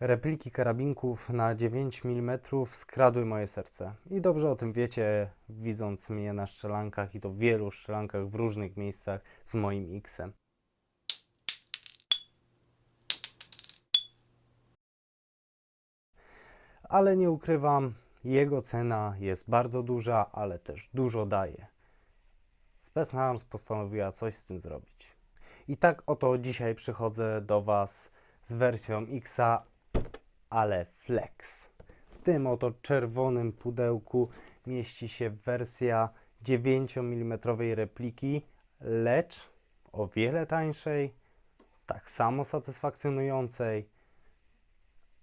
Repliki karabinków na 9 mm skradły moje serce. I dobrze o tym wiecie, widząc mnie na szczelankach i to wielu szczelankach w różnych miejscach z moim X-em. Ale nie ukrywam, jego cena jest bardzo duża, ale też dużo daje. Arms postanowiła coś z tym zrobić. I tak oto dzisiaj przychodzę do Was z wersją Xa, ale Flex. W tym oto czerwonym pudełku mieści się wersja 9 mm repliki, lecz o wiele tańszej, tak samo satysfakcjonującej,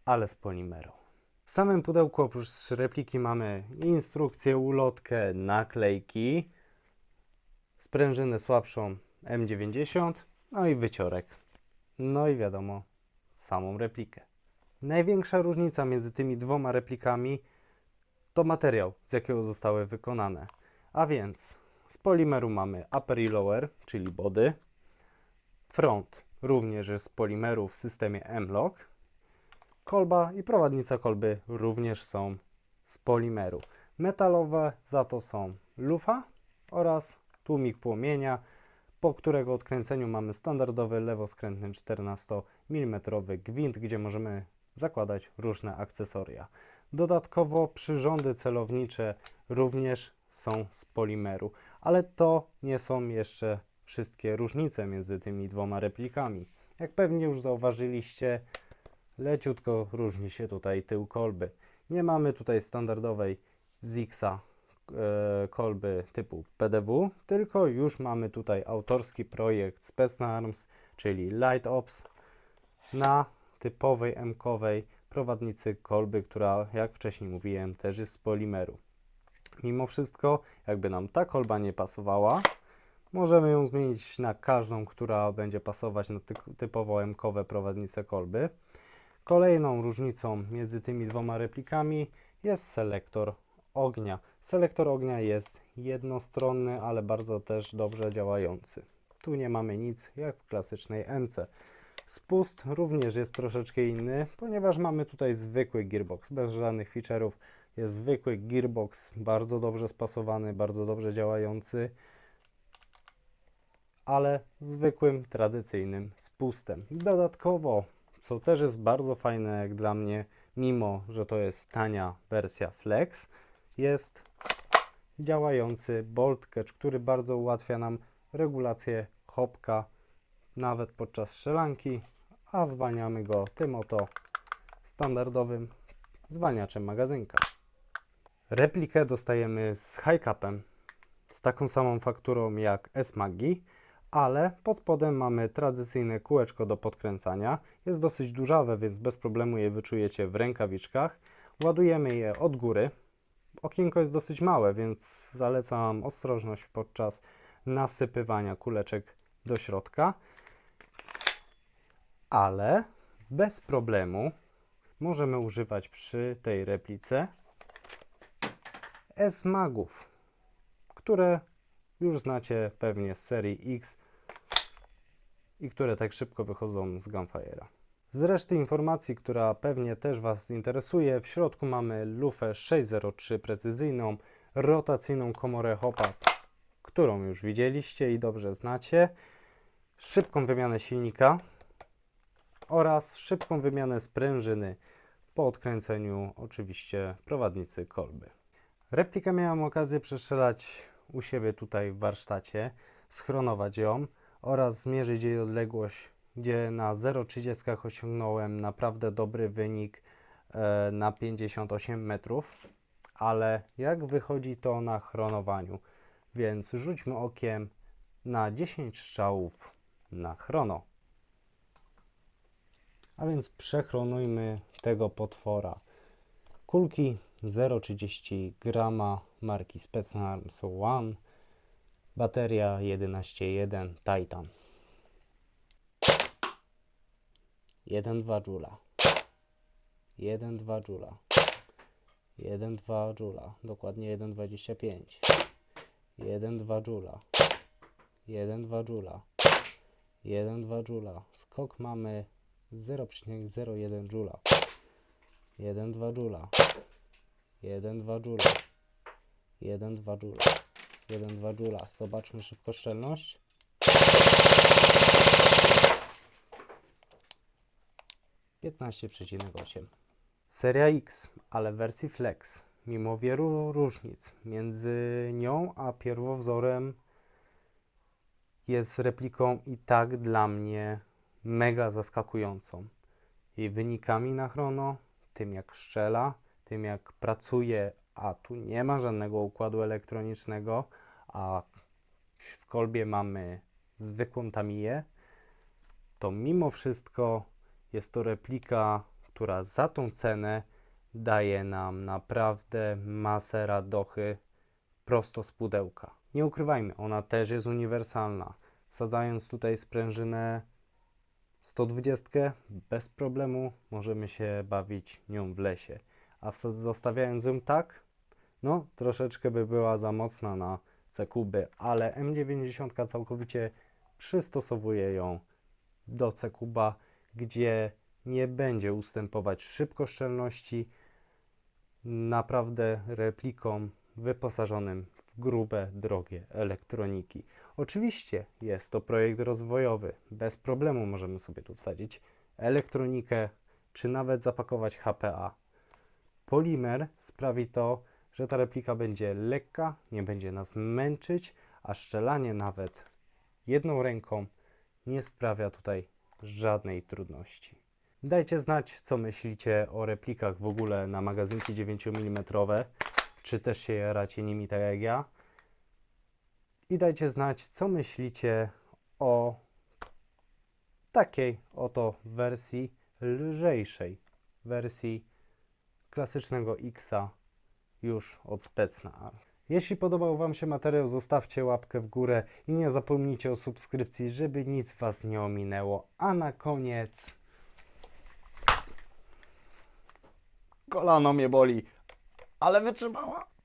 ale z polimeru. W samym pudełku oprócz repliki mamy instrukcję, ulotkę, naklejki, sprężynę słabszą M90, no i wyciorek. No i wiadomo, samą replikę. Największa różnica między tymi dwoma replikami to materiał, z jakiego zostały wykonane. A więc z polimeru mamy upper i lower, czyli body. Front również jest z polimeru w systemie M-Lock. Kolba i prowadnica kolby również są z polimeru. Metalowe za to są lufa oraz tłumik płomienia, po którego odkręceniu mamy standardowy lewoskrętny 14 mm gwint, gdzie możemy zakładać różne akcesoria. Dodatkowo przyrządy celownicze również są z polimeru, ale to nie są jeszcze wszystkie różnice między tymi dwoma replikami. Jak pewnie już zauważyliście, leciutko różni się tutaj tył kolby. Nie mamy tutaj standardowej Zixa e, kolby typu PDW, tylko już mamy tutaj autorski projekt Specna Arms, czyli Light Ops na typowej M-kowej prowadnicy kolby, która jak wcześniej mówiłem też jest z polimeru. Mimo wszystko, jakby nam ta kolba nie pasowała, możemy ją zmienić na każdą, która będzie pasować na ty- typowo M-kowe prowadnice kolby. Kolejną różnicą między tymi dwoma replikami jest selektor ognia. Selektor ognia jest jednostronny, ale bardzo też dobrze działający. Tu nie mamy nic jak w klasycznej MC. Spust również jest troszeczkę inny, ponieważ mamy tutaj zwykły gearbox, bez żadnych feature'ów. Jest zwykły gearbox, bardzo dobrze spasowany, bardzo dobrze działający, ale zwykłym, tradycyjnym spustem. Dodatkowo, co też jest bardzo fajne jak dla mnie, mimo że to jest tania wersja Flex, jest działający bolt catch, który bardzo ułatwia nam regulację hopka nawet podczas strzelanki, a zwalniamy go tym oto standardowym zwalniaczem magazynka. Replikę dostajemy z high capem, z taką samą fakturą jak S-Magi, ale pod spodem mamy tradycyjne kółeczko do podkręcania. Jest dosyć dużawe, więc bez problemu je wyczujecie w rękawiczkach. Ładujemy je od góry. Okienko jest dosyć małe, więc zalecam ostrożność podczas nasypywania kuleczek do środka ale bez problemu możemy używać przy tej replice S-Magów, które już znacie pewnie z serii X i które tak szybko wychodzą z Gunfire'a. Z reszty informacji, która pewnie też Was interesuje, w środku mamy lufę 603 precyzyjną, rotacyjną komorę hopa, którą już widzieliście i dobrze znacie, szybką wymianę silnika, oraz szybką wymianę sprężyny po odkręceniu oczywiście prowadnicy kolby. Replikę miałem okazję przestrzelać u siebie tutaj w warsztacie, schronować ją oraz zmierzyć jej odległość, gdzie na 0,30 osiągnąłem naprawdę dobry wynik e, na 58 metrów, ale jak wychodzi to na chronowaniu? Więc rzućmy okiem na 10 strzałów na chrono. A więc przechronujmy tego potwora. Kulki 0,30 grama marki Specnarms One. Bateria 11.1 Titan. 1,2 Joula. 1,2 Joula. 1,2 Joula. Dokładnie 1,25. 1,2 Joula. 1,2 Joula. 1,2 Joula. Skok mamy 0,01 Joula. 1,2 Joula. 1,2 Joula. 1,2 Joula. 1,2 Joula. Zobaczmy szybko szczelność. Osiem. Seria X, ale w wersji Flex. Mimo wielu różnic między nią a pierwowzorem jest repliką i tak dla mnie mega zaskakującą. Jej wynikami na chrono, tym jak szczela, tym jak pracuje, a tu nie ma żadnego układu elektronicznego, a w kolbie mamy zwykłą Tamiję, to mimo wszystko jest to replika, która za tą cenę daje nam naprawdę masę radochy prosto z pudełka. Nie ukrywajmy, ona też jest uniwersalna. Wsadzając tutaj sprężynę 120 bez problemu możemy się bawić nią w lesie. A zostawiając ją tak, no troszeczkę by była za mocna na C-kuby, ale M90 całkowicie przystosowuje ją do C-kuba, gdzie nie będzie ustępować szybkoszczelności, naprawdę repliką wyposażonym w grube, drogie elektroniki. Oczywiście jest to projekt rozwojowy, bez problemu możemy sobie tu wsadzić elektronikę, czy nawet zapakować HPA. Polimer sprawi to, że ta replika będzie lekka, nie będzie nas męczyć, a szczelanie nawet jedną ręką nie sprawia tutaj żadnej trudności. Dajcie znać, co myślicie o replikach w ogóle na magazynki 9 mm, czy też się jaracie nimi tak jak ja. I dajcie znać, co myślicie o takiej oto wersji lżejszej, wersji klasycznego Xa już od Specna. Jeśli podobał Wam się materiał, zostawcie łapkę w górę i nie zapomnijcie o subskrypcji, żeby nic Was nie ominęło. A na koniec... Kolano mnie boli, ale wytrzymała.